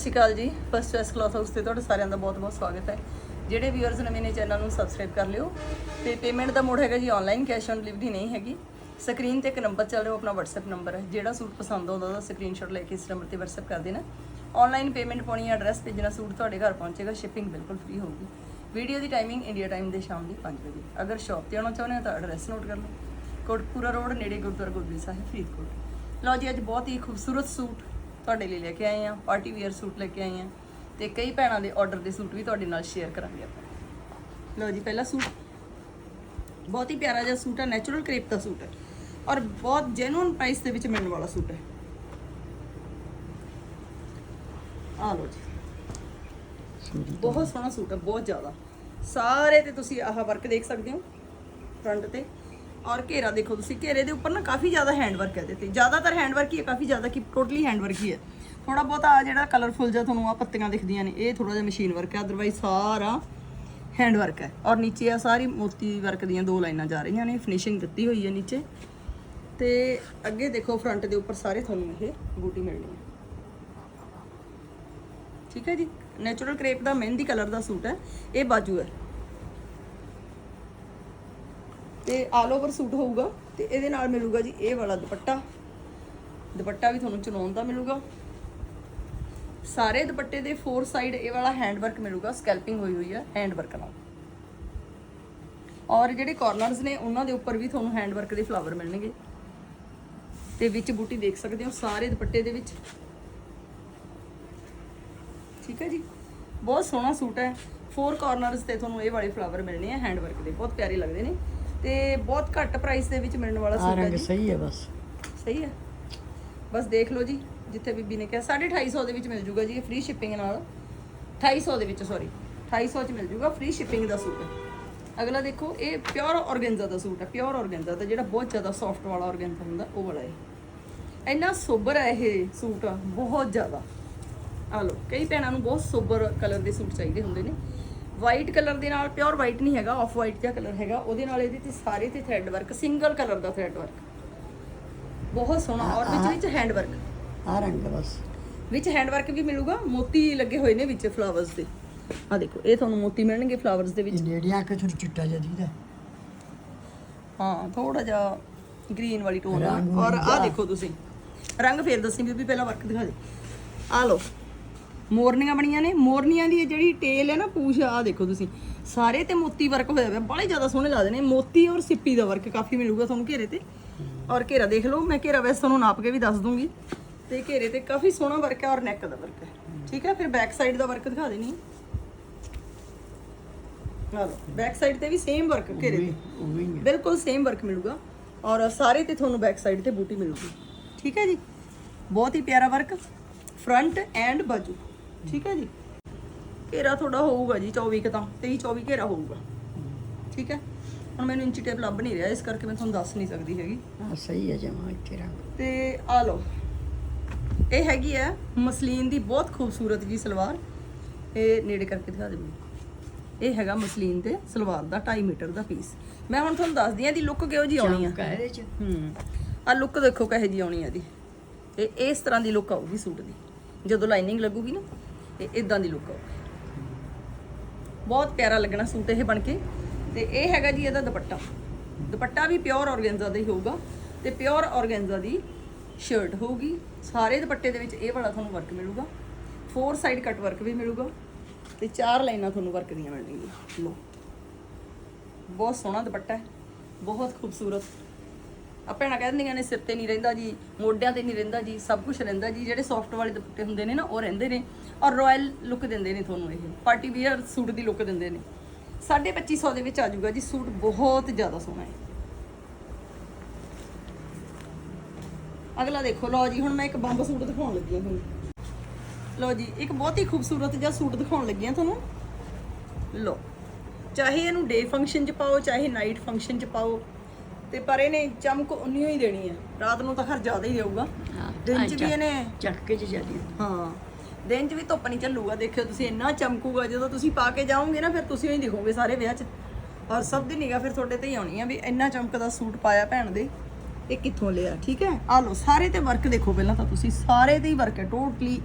ਸਤਿ ਸ਼੍ਰੀ ਅਕਾਲ ਜੀ। First choice cloth house ਤੇ ਤੁਹਾਡਾ ਸਾਰਿਆਂ ਦਾ ਬਹੁਤ-ਬਹੁਤ ਸਵਾਗਤ ਹੈ। ਜਿਹੜੇ ਵੀਅਰਸ ਨਵੇਂ ਨੇ ਚੈਨਲ ਨੂੰ ਸਬਸਕ੍ਰਾਈਬ ਕਰ ਲਿਓ ਤੇ ਪੇਮੈਂਟ ਦਾ ਮੋਡ ਹੈਗਾ ਜੀ ਆਨਲਾਈਨ ਕੈਸ਼ ਔਨ ਡਿਲੀਵਰੀ ਨਹੀਂ ਹੈਗੀ। ਸਕਰੀਨ ਤੇ ਇੱਕ ਨੰਬਰ ਚੱਲ ਰਿਹਾ ਆਪਣਾ WhatsApp ਨੰਬਰ ਹੈ। ਜਿਹੜਾ ਸੂਟ ਪਸੰਦ ਆਉਂਦਾ, ਉਹਦਾ ਸਕਰੀਨਸ਼ਾਟ ਲੈ ਕੇ ਇਸ ਨੰਬਰ ਤੇ WhatsApp ਕਰ ਦੇਣਾ। ਆਨਲਾਈਨ ਪੇਮੈਂਟ ਪਾਉਣੀ ਹੈ ਐਡਰੈਸ ਭੇਜਣਾ, ਸੂਟ ਤੁਹਾਡੇ ਘਰ ਪਹੁੰਚੇਗਾ ਸ਼ਿਪਿੰਗ ਬਿਲਕੁਲ ਫ੍ਰੀ ਹੋਊਗੀ। ਵੀਡੀਓ ਦੀ ਟਾਈਮਿੰਗ ਇੰਡੀਆ ਟਾਈਮ ਦੇ ਸ਼ਾਮ ਦੀ 5 ਵਜੇ। ਅਗਰ ਸ਼ਾਪ ਤੇ ਆਉਣਾ ਚਾਹੁੰਦੇ ਹੋ ਤਾਂ ਐਡਰੈਸ ਨੋਟ ਕਰ ਲਓ। ਕੋਟਪੂਰਾ ਰੋਡ ਨੇੜੇ ਗੁਰਦੁਆਰਾ ਗੋਬਿੰਦ ਸਾਹਿਬ, ਫਰੀਦਕੋਟ। ਲਓ ਜੀ, ਅੱਜ ਬਹੁਤ ਹੀ ਖੂਬਸੂਰਤ ਸੂਟ ਤੁਹਾਡੇ ਲਈ ਲੈ ਕੇ ਆਏ ਆ ਪਾਰਟੀ ਵੇਅਰ ਸੂਟ ਲੈ ਕੇ ਆਏ ਆ ਤੇ ਕਈ ਭੈਣਾਂ ਦੇ ਆਰਡਰ ਦੇ ਸੂਟ ਵੀ ਤੁਹਾਡੇ ਨਾਲ ਸ਼ੇਅਰ ਕਰਾਂਗੇ ਆਪਾਂ। ਲਓ ਜੀ, ਪਹਿਲਾ ਸੂਟ ਬਹੁਤ ਹੀ ਪਿਆਰਾ ਜਿਹਾ ਸੂਟ ਹੈ ਨੈਚੁਰਲ ਕ੍ਰੇਪ ਦਾ ਸੂਟ ਹੈ ਔਰ ਬਹੁਤ ਜੈਨੂਇਨ ਪ੍ਰਾਈਸ ਦੇ ਵਿੱਚ ਮਿਲਣ ਵਾਲਾ ਸੂਟ ਹੈ ਆ ਲਓ ਜੀ। ਬਹੁਤ ਸੋਹਣਾ ਸੂਟ ਹੈ ਬਹੁਤ ਜ਼ਿਆਦਾ। ਸਾਰੇ ਤੇ ਤੁਸੀਂ ਆਹ ਵਰਕ ਦੇਖ ਸਕਦੇ ਹੋ ਫਰੰਟ ਤੇ। ਔਰ ਘੇਰਾ ਦੇਖੋ ਤੁਸੀਂ, ਘੇਰੇ ਦੇ ਉੱਪਰ ਨਾ ਕਾਫੀ ਜ਼ਿਆਦਾ ਹੈਂਡਵਰਕ ਹੈ ਇਹਦੇ ਤੇ। ਜ਼ਿਆਦਾਤਰ ਹੈਂਡਵਰਕ ਹੀ ਹੈ, ਕਾਫੀ ਜ਼ਿਆਦਾ ਕਿ ਟੋਟਲੀ ਹੈਂਡਵਰਕ ਹੀ ਹੈ। ਥੋੜਾ ਬਹੁਤਾ ਆ ਜਿਹੜਾ ਕਲਰਫੁਲ ਜਿਹਾ ਤੁਹਾਨੂੰ ਆ ਪੱਤੀਆਂ ਦਿਖਦੀਆਂ ਨੇ, ਇਹ ਥੋੜਾ ਜਿਹਾ ਮਸ਼ੀਨ ਵਰਕ ਹੈ ਅਦਰਵਾਈਜ਼ ਸਾਰਾ ਹੈਂਡ ਵਰਕ ਹੈ। ਔਰ ਨੀਚੇ ਆ ਸਾਰੀ ਮੋਤੀ ਵਰਕ ਦੀਆਂ ਦੋ ਲਾਈਨਾਂ ਜਾ ਰਹੀਆਂ ਨੇ ਫਿਨਿਸ਼ਿੰਗ ਦਿੱਤੀ ਹੋਈ ਹੈ ਨੀਚੇ। ਤੇ ਅੱਗੇ ਦੇਖੋ ਫਰੰਟ ਦੇ ਉੱਪਰ ਸਾਰੇ ਤੁਹਾਨੂੰ ਇਹ ਬੂਟੀ ਮਿਲਣੀ ਹੈ। ਠੀਕ ਹੈ ਜੀ? ਨੈਚੁਰਲ ਕ੍ਰੇਪ ਦਾ ਮਹਿੰਦੀ ਕਲਰ ਦਾ ਸੂਟ ਹੈ, ਇਹ ਬਾਜੂ ਹੈ। ਤੇ ਆਲ ਓਵਰ ਸੂਟ ਹੋਊਗਾ ਤੇ ਇਹਦੇ ਨਾਲ ਮਿਲੂਗਾ ਜੀ ਇਹ ਵਾਲਾ ਦੁਪੱਟਾ। ਦੁਪੱਟਾ ਵੀ ਤੁਹਾਨੂੰ ਚਲਾਉਣ ਦਾ ਮਿਲੂਗਾ। ਸਾਰੇ ਦੁਪੱਟੇ ਦੇ ਫੋਰ ਸਾਈਡ ਇਹ ਵਾਲਾ ਹੈਂਡ ਵਰਕ ਮਿਲੂਗਾ ਸਕੈਲਪਿੰਗ ਹੋਈ ਹੋਈ ਹੈ ਹੈਂਡ ਵਰਕ ਨਾਲ। ਔਰ ਜਿਹੜੇ ਕਾਰਨਰਸ ਨੇ, ਉਹਨਾਂ ਦੇ ਉੱਪਰ ਵੀ ਤੁਹਾਨੂੰ ਹੈਂਡ ਵਰਕ ਦੇ ਫਲਾਵਰ ਮਿਲਣਗੇ। ਤੇ ਵਿੱਚ ਬੂਟੀ ਦੇਖ ਸਕਦੇ ਹੋ ਸਾਰੇ ਦੁਪੱਟੇ ਦੇ ਵਿੱਚ। ਠੀਕ ਹੈ ਜੀ? ਬਹੁਤ ਸੋਹਣਾ ਸੂਟ ਹੈ। ਫੋਰ ਕਾਰਨਰਸ ਤੇ ਤੁਹਾਨੂੰ ਇਹ ਵਾਲੇ ਫਲਾਵਰ ਮਿਲਣੇ ਆ ਹੈਂਡ ਵਰਕ ਦੇ। ਬਹੁਤ ਪਿਆਰੇ ਲੱਗਦੇ ਨੇ। ਤੇ ਬਹੁਤ ਘੱਟ ਪ੍ਰਾਈਸ ਦੇ ਵਿੱਚ ਮਿਲਣ ਵਾਲਾ ਆ ਸੂਟ ਹੈ ਰੰਗ ਜੀ। ਸਹੀ ਹੈ ਬਸ। ਸਹੀ ਹੈ। ਬਸ ਦੇਖ ਲਓ ਜੀ ਜਿੱਥੇ ਬੀਬੀ ਨੇ ਕਿਹਾ 250 ਦੇ ਵਿੱਚ ਮਿਲ ਜੂਗਾ ਜੀ ਫ੍ਰੀ ਸ਼ਿਪਿੰਗ ਨਾਲ। 250 ਦੇ ਵਿੱਚ ਸੌਰੀ 250 ਚ ਮਿਲ ਜੂਗਾ ਫ੍ਰੀ ਸ਼ਿਪਿੰਗ ਦਾ ਸੂਟ। ਹੈ ਅਗਲਾ ਦੇਖੋ ਇਹ ਪਿਓਰ ਔਰਗੈਂਜ਼ਾ ਦਾ ਸੂਟ ਹੈ ਪਿਓਰ ਔਰਗੈਂਜ਼ਾ ਦਾ ਜਿਹੜਾ ਬਹੁਤ ਜ਼ਿਆਦਾ ਸੌਫਟ ਵਾਲਾ ਔਰਗੈਂਜ਼ਾ ਹੁੰਦਾ ਉਹ ਵਾਲਾ ਹੈ। ਇੰਨਾ ਸੋਬਰ ਹੈ ਇਹ ਸੂਟ ਬਹੁਤ ਜ਼ਿਆਦਾ। ਆ ਲਓ ਕਈ ਭੈਣਾਂ ਨੂੰ ਬਹੁਤ ਸੋਬਰ ਕਲਰ ਦੇ ਸੂਟ ਚਾਹੀਦੇ ਹੁੰਦੇ ਨੇ। ਵਾਈਟ ਕਲਰ ਦੇ ਨਾਲ ਪਿਓਰ ਵਾਈਟ ਨਹੀਂ ਹੈਗਾ ਆਫ ਵਾਈਟ ਜਿਹਾ ਕਲਰ ਹੈਗਾ ਉਹਦੇ ਨਾਲ ਇਹਦੇ ਤੇ ਸਾਰੇ ਤੇ ਥ੍ਰੈਡ ਵਰਕ ਸਿੰਗਲ ਕਲਰ ਦਾ ਥ੍ਰੈਡ ਵਰਕ ਬਹੁਤ ਸੋਹਣਾ ਔਰ ਵਿੱਚ ਵਿੱਚ ਹੈਂਡ ਵਰਕ ਆ ਰੰਗ ਬਸ। ਵਿੱਚ ਹੈਂਡ ਵਰਕ ਵੀ ਮਿਲੂਗਾ ਮੋਤੀ ਲੱਗੇ ਹੋਏ ਨੇ ਵਿੱਚ ਫਲਾਵਰਸ ਦੇ। ਆ ਦੇਖੋ ਇਹ ਤੁਹਾਨੂੰ ਮੋਤੀ ਮਿਲਣਗੇ ਫਲਾਵਰਸ ਦੇ ਵਿੱਚ। ਨੇੜੀਆਂ ਕਿ ਥੋੜੀ ਚਿੱਟਾ ਜਿਹਾ ਦੀਦਾ ਹਾਂ ਥੋੜਾ ਜਿਹਾ ਗ੍ਰੀਨ ਵਾਲੀ ਟੋਨ ਦਾ ਔਰ। ਆ ਦੇਖੋ ਤੁਸੀਂ। ਰੰਗ ਫੇਰ ਦੱਸੀ ਬੀਬੀ ਪਹਿਲਾਂ ਵਰਕ ਦਿਖਾ ਦੇ। ਆ ਲਓ। ਮੋਰਨੀਆਂ ਬਣੀਆਂ ਨੇ। ਮੋਰਨੀਆਂ ਦੀ ਇਹ ਜਿਹੜੀ ਟੇਲ ਹੈ ਨਾ ਪੂਛ ਆ ਦੇਖੋ ਤੁਸੀਂ। ਸਾਰੇ ਤੇ ਮੋਤੀ ਵਰਕ ਹੋਇਆ ਹੋਇਆ ਬੜੇ ਜ਼ਿਆਦਾ ਸੋਹਣੇ ਲੱਗਦੇ ਨੇ। ਮੋਤੀ ਔਰ ਸਿੱਪੀ ਦਾ ਵਰਕ ਕਾਫੀ ਮਿਲੂਗਾ ਤੁਹਾਨੂੰ ਘੇਰੇ ਤੇ। ਔਰ ਘੇਰਾ ਦੇਖ ਲਓ। ਮੈਂ ਘੇਰਾ ਵੈਸੇ ਤੁਹਾਨੂੰ ਨਾਪ ਕੇ ਵੀ ਦੱਸ ਦੂੰਗੀ। ਤੇ ਘੇਰੇ ਤੇ ਕਾਫੀ ਸੋਹਣਾ ਵਰਕ ਹੈ ਔਰ ਨੈਕ ਦਾ ਵਰਕ ਹੈ। ਠੀਕ ਹੈ? ਫਿਰ ਬੈਕ ਸਾਈਡ ਦਾ ਵਰਕ ਦਿਖਾ ਦੇਣੀ। ਲਓ। ਬੈਕ ਸਾਈਡ ਤੇ ਵੀ ਸੇਮ ਵਰਕ ਘੇਰੇ ਤੇ। ਹੈ। ਬਿਲਕੁਲ ਸੇਮ ਵਰਕ ਮਿਲੂਗਾ। ਔਰ ਸਾਰੇ ਤੇ ਤੁਹਾਨੂੰ ਬੈਕ ਸਾਈਡ ਤੇ ਬੂਟੀ ਮਿਲੂਗੀ। ਠੀਕ ਹੈ ਜੀ? ਬਹੁਤ ਹੀ ਪਿਆਰਾ ਵਰਕ ਫਰੰਟ ਐਂਡ ਬਾਜੂ। ਠੀਕ ਹੈ ਜੀ? ਘੇਰਾ ਥੋੜਾ ਹੋਊਗਾ ਜੀ 24 ਕੁ ਤਾਂ 23 24 ਘੇਰਾ ਹੋਊਗਾ। ਠੀਕ ਹੈ? ਹੁਣ ਮੈਨੂੰ ਇੰਚੀ ਟੇਪ ਲੱਭ ਨਹੀਂ ਰਿਹਾ ਇਸ ਕਰਕੇ ਮੈਂ ਤੁਹਾਨੂੰ ਦੱਸ ਨਹੀਂ ਸਕਦੀ ਹੈਗੀ। ਹਾਂ ਸਹੀ ਹੈ ਜਮਾ ਇੱਥੇ ਰੰਗ ਤੇ ਆ ਲਓ ਇਹ ਹੈਗੀ ਹੈ ਮਸਲੀਨ ਦੀ ਬਹੁਤ ਖੂਬਸੂਰਤ ਜੀ ਸਲਵਾਰ। ਇਹ ਨੇੜੇ ਕਰਕੇ ਦਿਖਾ ਦੇ ਮੈਨੂੰ ਇਹ ਹੈਗਾ ਮਸਲੀਨ ਤੇ ਸਲਵਾਰ ਦਾ 2.5 ਮੀਟਰ ਦਾ ਪੀਸ ਮੈਂ ਹੁਣ ਤੁਹਾਨੂੰ ਦੱਸਦੀ ਆ ਦੀ ਲੁੱਕ ਕਿਹੋ ਜੀ ਆਉਣੀ ਆ। ਹੈ ਇਹਦੇ ਚ। ਹੂੰ ਆ ਲੁੱਕ ਦੇਖੋ ਕਹੇ ਜੀ ਆਉਣੀ ਆ ਦੀ ਇਹ ਇਸ ਤਰ੍ਹਾਂ ਦੀ ਲੁੱਕ ਆਊਗੀ ਸੂਟ ਦੀ। ਜਦੋਂ ਲਾਈਨਿੰਗ ਲੱਗੂਗੀ ਨਾ ਇਹ ਇਦਾਂ ਦੀ ਲੁੱਕ ਬਹੁਤ ਪਿਆਰਾ ਲੱਗਣਾ ਸੂਟ ਇਹ ਬਣ ਕੇ। ਤੇ ਇਹ ਹੈਗਾ ਜੀ ਇਹਦਾ ਦੁਪੱਟਾ। ਦੁਪੱਟਾ ਵੀ ਪਿਓਰ ਔਰਗੈਂਜ਼ਾ ਦਾ ਹੀ ਹੋਊਗਾ ਤੇ ਪਿਓਰ ਔਰਗੈਂਜ਼ਾ ਦੀ ਸ਼ਰਟ ਹੋਊਗੀ। ਸਾਰੇ ਦੁਪੱਟੇ ਦੇ ਵਿੱਚ ਇਹ ਵਾਲਾ ਤੁਹਾਨੂੰ ਵਰਕ ਮਿਲੂਗਾ। ਫੋਰ ਸਾਈਡ ਕੱਟ ਵਰਕ ਵੀ ਮਿਲੂਗਾ ਤੇ ਚਾਰ ਲਾਈਨਾਂ ਤੁਹਾਨੂੰ ਵਰਕ ਦੀਆਂ ਮਿਲਣਗੀਆਂ। ਲੋ ਬਹੁਤ ਸੋਹਣਾ ਦੁਪੱਟਾ ਹੈ। ਬਹੁਤ ਖੂਬਸੂਰਤ। ਆ ਭੈਣਾਂ ਕਹਿ ਦਿੰਦੀਆਂ ਨੇ ਸਿਰ ਤੇ ਨਹੀਂ ਰਹਿੰਦਾ ਜੀ, ਮੋਢਿਆਂ ਤੇ ਨਹੀਂ ਰਹਿੰਦਾ ਜੀ, ਸਭ ਕੁਝ ਰਹਿੰਦਾ ਜੀ, ਜਿਹੜੇ ਸੌਫਟ ਵਾਲੇ ਦੁਪੱਟੇ ਹੁੰਦੇ ਨੇ ਨਾ, ਉਹ ਰਹਿੰਦੇ ਨੇ। ਔਰ ਰਾਇਲ ਲੁੱਕ ਦਿੰਦੇ ਨੇ ਤੁਹਾਨੂੰ ਇਹ। ਪਾਰਟੀ ਵੀਅਰ ਸੂਟ ਦੀ ਲੁੱਕ ਦਿੰਦੇ ਨੇ। 2500 ਦੇ ਵਿੱਚ ਆ ਜਾਊਗਾ ਜੀ ਸੂਟ ਬਹੁਤ ਜ਼ਿਆਦਾ ਸੋਹਣਾ ਹੈ। ਅਗਲਾ ਦੇਖੋ, ਲਓ ਜੀ, ਹੁਣ ਮੈਂ ਇੱਕ ਬੰਬ ਸੂਟ ਦਿਖਾਉਣ ਲੱਗੀ ਹਾਂ ਤੁਹਾਨੂੰ। ਲਓ ਜੀ, ਇੱਕ ਬਹੁਤ ਹੀ ਖੂਬਸੂਰਤ ਜਿਹਾ ਸੂਟ ਦਿਖਾਉਣ ਲੱਗੀ ਹਾਂ ਤੁਹਾਨੂੰ। ਲਓ, ਚਾਹੇ ਇਹਨੂੰ ਡੇ ਫੰਕਸ਼ਨ 'ਚ ਪਾਓ, ਚਾਹੇ ਨਾਈਟ ਫੰਕਸ਼ਨ 'ਚ ਪਾਓ ਤੇ ਪਰ ਇਹਨੇ ਚਮਕ ਉਨੀ ਹੀ ਦੇਣੀ ਹੈ। ਰਾਤ ਨੂੰ ਤਾਂ ਖਰ ਜ਼ਿਆਦਾ ਹੀ ਦੇਊਗਾ। ਦਿਨ 'ਚ ਵੀ ਇਹਨੇ ਚੱਕੇ ਚ ਜਾਂਦੀ ਹਾਂ ਦਿਨ 'ਚ ਵੀ ਧੁੱਪ ਨਹੀਂ ਚੱਲੂਗਾ। ਦੇਖਿਓ ਤੁਸੀਂ ਇੰਨਾ ਚਮਕੂਗਾ ਜਦੋਂ ਤੁਸੀਂ ਪਾ ਕੇ ਜਾਓਗੇ ਨਾ ਫਿਰ ਤੁਸੀਂ ਹੀ ਦਿਖੋਗੇ ਸਾਰੇ ਵਿਆਹ 'ਚ। ਔਰ ਸਭ ਦੀ ਨਿਗਾਹ ਫਿਰ ਤੁਹਾਡੇ ਤੇ ਹੀ ਆਉਣੀ ਆ ਵੀ ਇੰਨਾ ਚਮਕਦਾ ਸੂਟ ਪਾਇਆ ਭੈਣ ਦੇ ਇਹ ਕਿੱਥੋਂ ਲਿਆ ਠੀਕ ਹੈ? ਆ ਲਓ ਸਾਰੇ ਤੇ ਵਰਕ ਦੇਖੋ ਪਹਿਲਾਂ ਤਾਂ ਤੁਸੀਂ। ਸਾਰੇ ਤੇ ਹੀ ਵਰਕ ਹੈ ਟੋਟਲੀ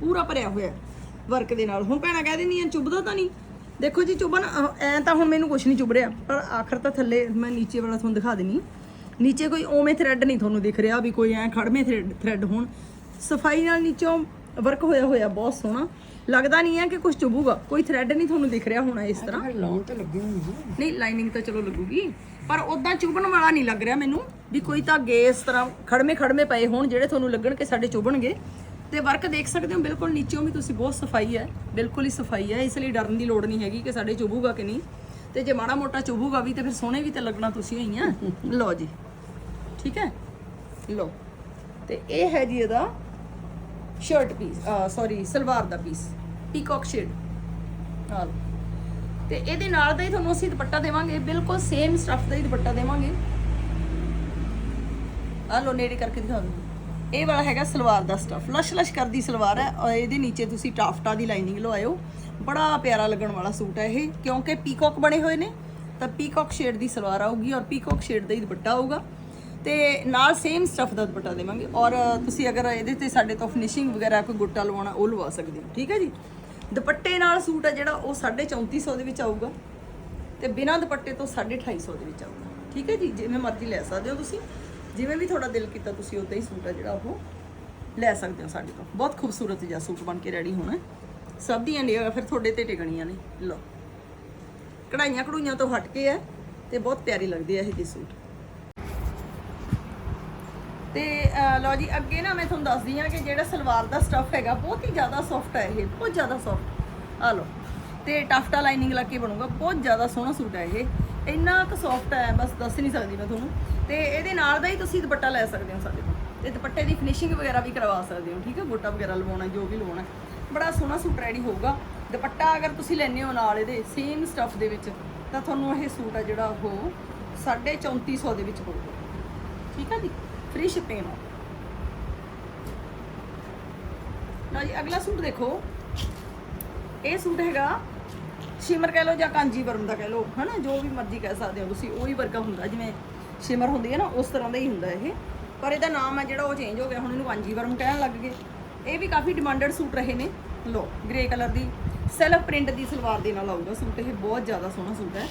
ਪੂਰਾ ਭਰਿਆ ਹੋਇਆ ਵਰਕ ਦੇ ਨਾਲ। ਹੁਣ ਭੈਣਾ ਕਹਿ ਦਿੰਦੀਆਂ ਚੁੱਭਦਾ ਤਾਂ ਨਹੀਂ। ਦੇਖੋ ਜੀ ਅਹ, ਐਂ ਤਾਂ ਹੁਣ ਮੈਨੂੰ ਕੁਝ ਨਹੀਂ ਚੁੱਭ ਰਿਹਾ ਪਰ ਆਖਰ ਤਾਂ ਥੱਲੇ ਮੈਂ ਨੀਚੇ ਵਾਲਾ ਤੁਹਾਨੂੰ ਦਿਖਾ ਦਿੰਨੀ। ਨੀਚੇ ਕੋਈ ਓਵੇਂ ਥ੍ਰੈਡ ਨਹੀਂ ਤੁਹਾਨੂੰ ਦਿਖ ਰਿਹਾ ਵੀ ਕੋਈ ਐਂ ਖੜਵੇਂ ਥ੍ਰੈਡ ਥ੍ਰੈਡ ਹੋਣ। ਸਫ਼ਾਈ ਨਾਲ ਨੀਚੋਂ ਵਰਕ ਹੋਇਆ ਹੋਇਆ ਬਹੁਤ ਸੋਹਣਾ। ਲੱਗਦਾ ਨਹੀਂ ਹੈ ਕਿ ਕੁਝ ਚੁਭੂਗਾ ਕੋਈ ਥ੍ਰੈਡ ਨਹੀਂ ਤੁਹਾਨੂੰ ਦਿਖ ਰਿਹਾ ਹੋਣਾ ਇਸ ਤਰ੍ਹਾਂ। ਲਾਉਣ ਤੇ ਲੱਗੇ ਨਹੀਂ ਲਾਈਨਿੰਗ ਤਾਂ ਚਲੋ ਲੱਗੂਗੀ ਪਰ ਉਦਾਂ ਚੁਭਣ ਵਾਲਾ ਨਹੀਂ ਲੱਗ ਰਿਹਾ ਮੈਨੂੰ ਵੀ ਕੋਈ ਤਾਂ ਗੇ ਇਸ ਤਰ੍ਹਾਂ ਖੜਮੇ ਖੜਮੇ ਪਏ ਹੋਣ ਜਿਹੜੇ ਤੁਹਾਨੂੰ ਲੱਗਣ ਕਿ ਸਾਡੇ ਚੁਭਣਗੇ ਤੇ ਵਰਕ ਦੇਖ ਸਕਦੇ ਹੋ, ਬਿਲਕੁਲ ਨੀਚੇੋਂ ਵੀ ਤੁਸੀਂ ਬਹੁਤ ਸਫ਼ਾਈ ਹੈ, ਬਿਲਕੁਲ ਹੀ ਸਫ਼ਾਈ ਹੈ। ਇਸ ਲਈ ਡਰਨ ਦੀ ਲੋੜ ਨਹੀਂ ਹੈਗੀ ਕਿ ਸਾਡੇ ਚੁਭੂਗਾ ਕਿ ਨਹੀਂ। ਤੇ ਜੇ ਮਾੜਾ ਮੋਟਾ ਚੁਭੂਗਾ ਵੀ, ਤੇ ਫਿਰ ਸੋਹਣੇ ਵੀ ਤੇ ਲੱਗਣਾ ਤੁਸੀਂ ਹੀ ਆ ਲਓ ਜੀ, ਠੀਕ ਹੈ? ਲਓ, ਤੇ ਇਹ ਹੈ ਜੀ ਇਹਦਾ ਸ਼ਰਟ ਪੀਸ ਸੌਰੀ ਸਲਵਾਰ ਦਾ ਪੀਸ ਪੀਕੌਕ ਸ਼ੇਡ ਆ ਲਓ ਤੇ ਇਹਦੇ ਨਾਲ ਦਾ ਹੀ ਤੁਹਾਨੂੰ ਅਸੀਂ ਦੁਪੱਟਾ ਦੇਵਾਂਗੇ, ਬਿਲਕੁਲ ਸੇਮ ਸਟਫ ਦਾ ਹੀ ਦੁਪੱਟਾ ਦੇਵਾਂਗੇ। ਆ ਲੋ ਨੇੜੇ ਕਰਕੇ ਦਿਖਾ ਦਿਓ। ਇਹ ਵਾਲਾ ਹੈਗਾ ਸਲਵਾਰ ਦਾ ਸਟਫ ਲਸ਼ ਲਸ਼ ਕਰਦੀ ਸਲਵਾਰ ਹੈ ਔਰ ਇਹਦੇ ਨੀਚੇ ਤੁਸੀਂ ਟਾਫਟਾ ਦੀ ਲਾਈਨਿੰਗ ਲਵਾਇਓ। ਬੜਾ ਪਿਆਰਾ ਲੱਗਣ ਵਾਲਾ ਸੂਟ ਹੈ ਇਹ, ਕਿਉਂਕਿ ਪੀਕੌਕ ਬਣੇ ਹੋਏ ਨੇ, ਤਾਂ ਪੀਕੌਕ ਸ਼ੇਡ ਦੀ ਸਲਵਾਰ ਆਊਗੀ ਔਰ ਪੀਕੌਕ ਸ਼ੇਡ ਦਾ ਹੀ ਦੁਪੱਟਾ ਆਊਗਾ। ਤੇ ਨਾਲ ਸੇਮ ਸਟਫ ਦਾ ਦੁਪੱਟਾ ਦੇਵਾਂਗੇ ਔਰ ਤੁਸੀਂ ਅਗਰ ਇਹਦੇ ਤੇ ਸਾਡੇ ਤੋਂ ਫਿਨਿਸ਼ਿੰਗ ਵਗੈਰਾ ਕੋਈ ਗੁੱਟਾ ਲਵਾਉਣਾ, ਉਹ ਲਵਾ ਸਕਦੇ ਹੋ। ਠੀਕ ਹੈ ਜੀ? ਦੁਪੱਟੇ ਨਾਲ ਸੂਟ ਹੈ ਜਿਹੜਾ ਉਹ 3450 ਦੇ ਵਿੱਚ ਆਊਗਾ ਤੇ ਬਿਨਾਂ ਦੁਪੱਟੇ ਤੋਂ 250 ਦੇ ਵਿੱਚ ਆਊਗਾ। ਠੀਕ ਹੈ ਜੀ? ਜਿਵੇਂ ਮਰਜ਼ੀ ਲੈ ਸਕਦੇ ਹੋ ਤੁਸੀਂ। ਜਿਵੇਂ ਵੀ ਤੁਹਾਡਾ ਦਿਲ ਕੀਤਾ ਤੁਸੀਂ ਉਦਾਂ ਹੀ ਸੂਟ ਆ ਜਿਹੜਾ ਉਹ ਲੈ ਸਕਦੇ ਹੋ ਸਾਡੇ ਤੋਂ। ਬਹੁਤ ਖੂਬਸੂਰਤ ਜਿਹਾ ਸੂਟ ਬਣ ਕੇ ਰੈਡੀ ਹੋਣਾ ਸਭ ਦੀਆਂ ਨੇ, ਫਿਰ ਤੁਹਾਡੇ ਤੇ ਟਿਕਣੀਆਂ ਨੇ। ਲਓ। ਕਢਾਈਆਂ ਕਢੂਈਆਂ ਤੋਂ ਹਟ ਕੇ ਹੈ ਤੇ ਬਹੁਤ ਪਿਆਰੀ ਲੱਗਦੀ ਹੈ ਇਹ ਜੀ ਸੂਟ। ਤੇ ਲਓ ਜੀ, ਅੱਗੇ ਨਾ ਮੈਂ ਤੁਹਾਨੂੰ ਦੱਸਦੀ ਹਾਂ ਕਿ ਜਿਹੜਾ ਸਲਵਾਰ ਦਾ ਸਟਫ ਹੈਗਾ, ਬਹੁਤ ਹੀ ਜ਼ਿਆਦਾ ਸੌਫਟ ਹੈ ਇਹ, ਬਹੁਤ ਜ਼ਿਆਦਾ ਸੌਫਟ ਆ ਲਓ। ਤੇ ਟਫਟਾ ਲਾਈਨਿੰਗ ਲਾ ਕੇ ਬਣੂਗਾ, ਬਹੁਤ ਜ਼ਿਆਦਾ ਸੋਹਣਾ ਸੂਟ ਹੈ ਇਹ। ਇੰਨਾ ਕੁ ਸੌਫਟ ਹੈ, ਬਸ ਦੱਸ ਨਹੀਂ ਸਕਦੀ ਮੈਂ ਤੁਹਾਨੂੰ। ਤੇ ਇਹਦੇ ਨਾਲ ਦਾ ਹੀ ਤੁਸੀਂ ਦੁਪੱਟਾ ਲੈ ਸਕਦੇ ਹੋ ਸਾਡੇ ਤੋਂ ਤੇ ਦੁਪੱਟੇ ਦੀ ਫਿਨਿਸ਼ਿੰਗ ਵਗੈਰਾ ਵੀ ਕਰਵਾ ਸਕਦੇ ਹੋ, ਠੀਕ ਹੈ? ਗੋਟਾ ਵਗੈਰਾ ਲਵਾਉਣਾ, ਜੋ ਵੀ ਲਵਾਉਣਾ ਬੜਾ ਸੋਹਣਾ ਸੂਟ ਰੈਡੀ ਹੋਊਗਾ। ਦੁਪੱਟਾ ਅਗਰ ਤੁਸੀਂ ਲੈਣੇ ਹੋ ਨਾਲ ਇਹਦੇ ਸੇਮ ਸਟਫ ਦੇ ਵਿੱਚ, ਤਾਂ ਤੁਹਾਨੂੰ ਇਹ ਸੂਟ ਆ ਜਿਹੜਾ ਉਹ 3450 ਦੇ ਵਿੱਚ ਪਊਗਾ। ਠੀਕ ਹੈ ਜੀ? ਫ੍ਰੀ ਸ਼ਿਪਿੰਗ ਆ। ਲਓ ਜੀ, ਅਗਲਾ ਸੂਟ ਦੇਖੋ। ਇਹ ਸੂਟ ਹੈਗਾ ਸ਼ਿਮਰ ਕਹਿ ਲਓ ਜਾਂ ਕਾਂਜੀਵਰਮ ਦਾ ਕਹਿ ਲਓ, ਹਨਾ? ਜੋ ਵੀ ਮਰਜ਼ੀ ਕਹਿ ਸਕਦੇ ਹੋ ਤੁਸੀਂ, ਉਹੀ ਵਰਗਾ ਹੁੰਦਾ, ਜਿਵੇਂ ਸ਼ਿਮਰ ਹੁੰਦੀ ਹੈ ਨਾ, ਉਸ ਤਰ੍ਹਾਂ ਦਾ ਹੀ ਹੁੰਦਾ ਇਹ। ਪਰ ਇਹਦਾ ਨਾਮ ਹੈ ਜਿਹੜਾ ਉਹ ਚੇਂਜ ਹੋ ਗਿਆ, ਹੁਣ ਇਹਨੂੰ ਕਾਂਜੀਵਰਮ ਕਹਿਣ ਲੱਗ ਗਏ। ਇਹ ਵੀ ਕਾਫੀ ਡਿਮਾਂਡਡ ਸੂਟ ਰਹੇ ਨੇ। ਲੋ ਗ੍ਰੇ ਕਲਰ ਦੀ ਸੈਲਫ ਪ੍ਰਿੰਟ ਦੀ ਸਲਵਾਰ ਦੇ ਨਾਲ ਆਊਗਾ ਸੂਟ, ਇਹ ਬਹੁਤ ਜ਼ਿਆਦਾ ਸੋਹਣਾ ਸੂਟ ਹੈ।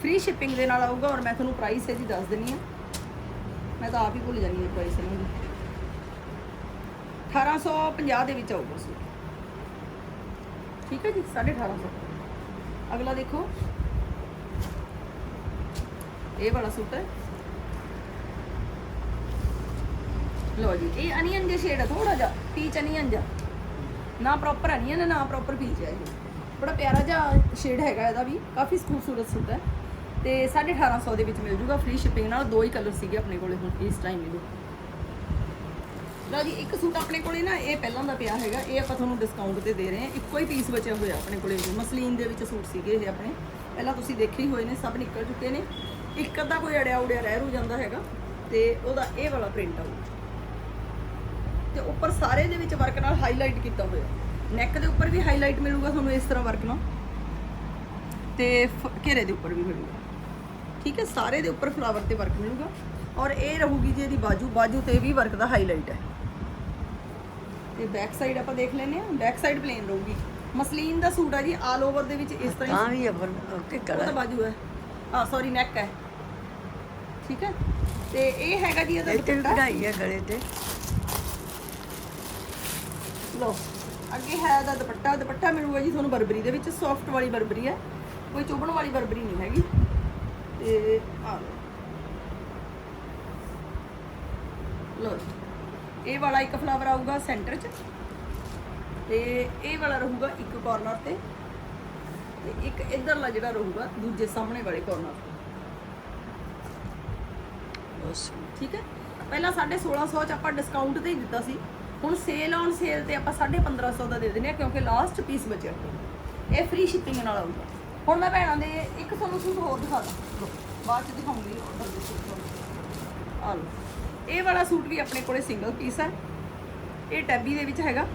ਫ੍ਰੀ ਸ਼ਿਪਿੰਗ ਦੇ ਨਾਲ ਆਊਗਾ ਔਰ ਮੈਂ ਤੁਹਾਨੂੰ ਪ੍ਰਾਈਸ ਇਹਦੀ ਦੱਸ ਦਿੰਨੀ ਆ ਮੈਂ ਤਾਂ ਆਪ ਹੀ ਭੁੱਲ ਜਾਂਦੀ ਹਾਂ ਪ੍ਰਾਈਸ ਇਹਨਾਂ ਦੀ 1850 ਦੇ ਵਿੱਚ ਆਊਗਾ ਸੂਟ। ਠੀਕ ਹੈ ਜੀ 1850 ਅਗਲਾ ਦੇਖੋ। ਇਹ ਵਾਲਾ ਸੂਟ ਹੈ। ਲੋ ਜੀ, ਇਹ ਅਨੀਅਨ ਦੇ ਸ਼ੇਡ ਹੈ ਥੋੜਾ ਜਿਹਾ ਪੀਚ ਅਨੀਅਨ ਜਿਹਾ। ਨਾ ਪ੍ਰੋਪਰ ਅਨੀਅਨ ਹੈ ਨਾ ਪ੍ਰੋਪਰ ਪੀਚ ਹੈ ਇਹ। ਬੜਾ ਪਿਆਰਾ ਜਿਹਾ ਸ਼ੇਡ ਹੈਗਾ ਇਹਦਾ ਵੀ, ਕਾਫੀ ਖੂਬਸੂਰਤ ਸੂਟ ਹੈ। ਤੇ 1850 ਦੇ ਵਿੱਚ ਮਿਲ ਜੂਗਾ ਫ੍ਰੀ ਸ਼ਿਪਿੰਗ ਨਾਲ ਦੋ ਹੀ ਕਲਰ ਸੀਗੇ ਆਪਣੇ ਕੋਲੇ ਹੁਣ, ਇਸ ਟਾਈਮ ਇਹਦੇ ਲਓ ਜੀ, ਇੱਕ ਸੂਟ ਆਪਣੇ ਕੋਲੇ ਨਾ, ਇਹ ਪਹਿਲਾਂ ਦਾ ਪਿਆ ਹੈਗਾ, ਇਹ ਆਪਾਂ ਤੁਹਾਨੂੰ ਡਿਸਕਾਊਂਟ ਤੇ ਦੇ ਰਹੇ ਹਾਂ। ਇੱਕੋ ਹੀ ਪੀਸ ਬਚਿਆ ਹੋਇਆ ਆਪਣੇ ਕੋਲੇ ਮਸਲੀਨ ਦੇ ਵਿੱਚ ਸੂਟ ਸੀਗੇ ਇਹ ਆਪਣੇ। ਪਹਿਲਾਂ ਤੁਸੀਂ ਦੇਖੇ ਹੀ ਹੋਏ ਨੇ, ਸਭ ਨਿਕਲ ਚੁੱਕੇ ਨੇ। ਇੱਕ ਅੱਧਾ ਕੋਈ ਅੜਿਆ ਉੜਿਆ ਰਹਿ ਰੂ ਜਾਂਦਾ ਹੈਗਾ, ਤੇ ਉਹਦਾ ਇਹ ਵਾਲਾ ਪ੍ਰਿੰਟ ਆਊਗਾ ਤੇ ਉੱਪਰ ਸਾਰੇ ਦੇ ਵਿੱਚ ਵਰਕ ਨਾਲ ਹਾਈਲਾਈਟ ਕੀਤਾ ਹੋਇਆ। ਨੈਕ ਦੇ ਉੱਪਰ ਵੀ ਹਾਈਲਾਈਟ ਮਿਲੂਗਾ ਤੁਹਾਨੂੰ ਇਸ ਤਰ੍ਹਾਂ ਵਰਕ ਨਾਲ। ਤੇ ਘੇਰੇ ਦੇ ਉੱਪਰ ਵੀ ਮਿਲੂਗਾ। ਠੀਕ ਹੈ ਸਾਰੇ ਦੇ ਉੱਪਰ ਫਲਾਵਰ ਤੇ ਵਰਕ ਮਿਲੂਗਾ। ਔਰ ਇਹ ਰਹੂਗੀ ਜੀ ਇਹਦੀ ਬਾਜੂ। ਬਾਜੂ ਤੇ ਵੀ ਵਰਕ ਦਾ ਹਾਈਲਾਈਟ ਹੈ। ਤੇ ਬੈਕ ਸਾਈਡ ਆਪਾਂ ਦੇਖ ਲੈਨੇ ਆ ਬੈਕ ਸਾਈਡ ਪਲੇਨ ਰਹੂਗੀ। ਮਸਲੀਨ ਦਾ ਸੂਟ ਹੈ ਜੀ ਆਲ ਓਵਰ ਦੇ ਵਿੱਚ ਇਸ ਤਰ੍ਹਾਂ ਹੀ ਵੀ ਅਬਰ ਕਿ ਉਹ ਤਾਂ ਕਲਰ ਬਾਜੂ ਹੈ। ਆ ਸੌਰੀ ਨੈਕ ਹੈ। ਠੀਕ ਹੈ। ਤੇ ਇਹ ਹੈਗਾ ਜੀ ਇਹਦਾ ਇਹ ਤੇ ਵੀ ਦੁਪੱਟਾ। ਕਢਾਈ ਹੈ ਗਲੇ ਤੇ। ਲੋ ਅੱਗੇ ਹੈ ਦਾ ਦੁਪੱਟਾ ਦੁਪੱਟਾ ਮਿਲੂਗਾ ਜੀ ਤੁਹਾਨੂੰ ਬਰਬਰੀ ਦੇ ਵਿੱਚ ਸੌਫਟ ਵਾਲੀ ਬਰਬਰੀ ਹੈ। ਕੋਈ ਚੁਭਣ ਵਾਲੀ ਬਰਬਰੀ ਨਹੀਂ ਹੈਗੀ। ਤੇ ਆ ਲੋ ਲੋ ਜੀ। ਇਹ ਵਾਲਾ ਇੱਕ ਫਲਾਵਰ ਆਊਗਾ ਸੈਂਟਰ 'ਚ। ਤੇ ਇਹ ਵਾਲਾ ਰਹੂਗਾ ਇੱਕ ਕਾਰਨਰ ਤੇ। ਤੇ ਇੱਕ ਇਧਰਲਾ ਜਿਹੜਾ ਰਹੂਗਾ ਦੂਜੇ ਸਾਹਮਣੇ ਵਾਲੇ ਕਾਰਨਰ ਤੇ। ਬਸ। ਠੀਕ ਹੈ? ਪਹਿਲਾਂ 1650 ਚ ਆਪਾਂ ਡਿਸਕਾਊਂਟ ਤੇ ਹੀ ਦਿੱਤਾ ਸੀ। ਹੁਣ ਸੇਲ ਔਨ ਸੇਲ ਤੇ ਆਪਾਂ 1550 ਦਾ ਦੇ ਦਿੰਦੇ ਆ ਕਿਉਂਕਿ ਲਾਸਟ ਪੀਸ ਬਚਿਆ ਹੋਇਆ। ਇਹ ਫ੍ਰੀ ਸ਼ਿਪਿੰਗ ਨਾਲ ਆਊਗਾ। ਹੁਣ ਮੈਂ ਭੈਣਾਂ ਦੇ ਇੱਕ ਤੁਹਾਨੂੰ ਸੂਟ ਹੋਰ ਦਿਖਾ ਦਾਂ। ਬਾਅਦ ਚ ਦਿਖਾਉਂਗੀ ਆਰਡਰ ਦੇ ਸੂਟ ਆ ਲਓ, ਇਹ ਵਾਲਾ ਸੂਟ ਵੀ ਆਪਣੇ ਕੋਲੇ ਸਿੰਗਲ ਪੀਸ ਹੈ। ਇਹ ਟੈਬੀ ਦੇ ਵਿੱਚ ਹੈਗਾ।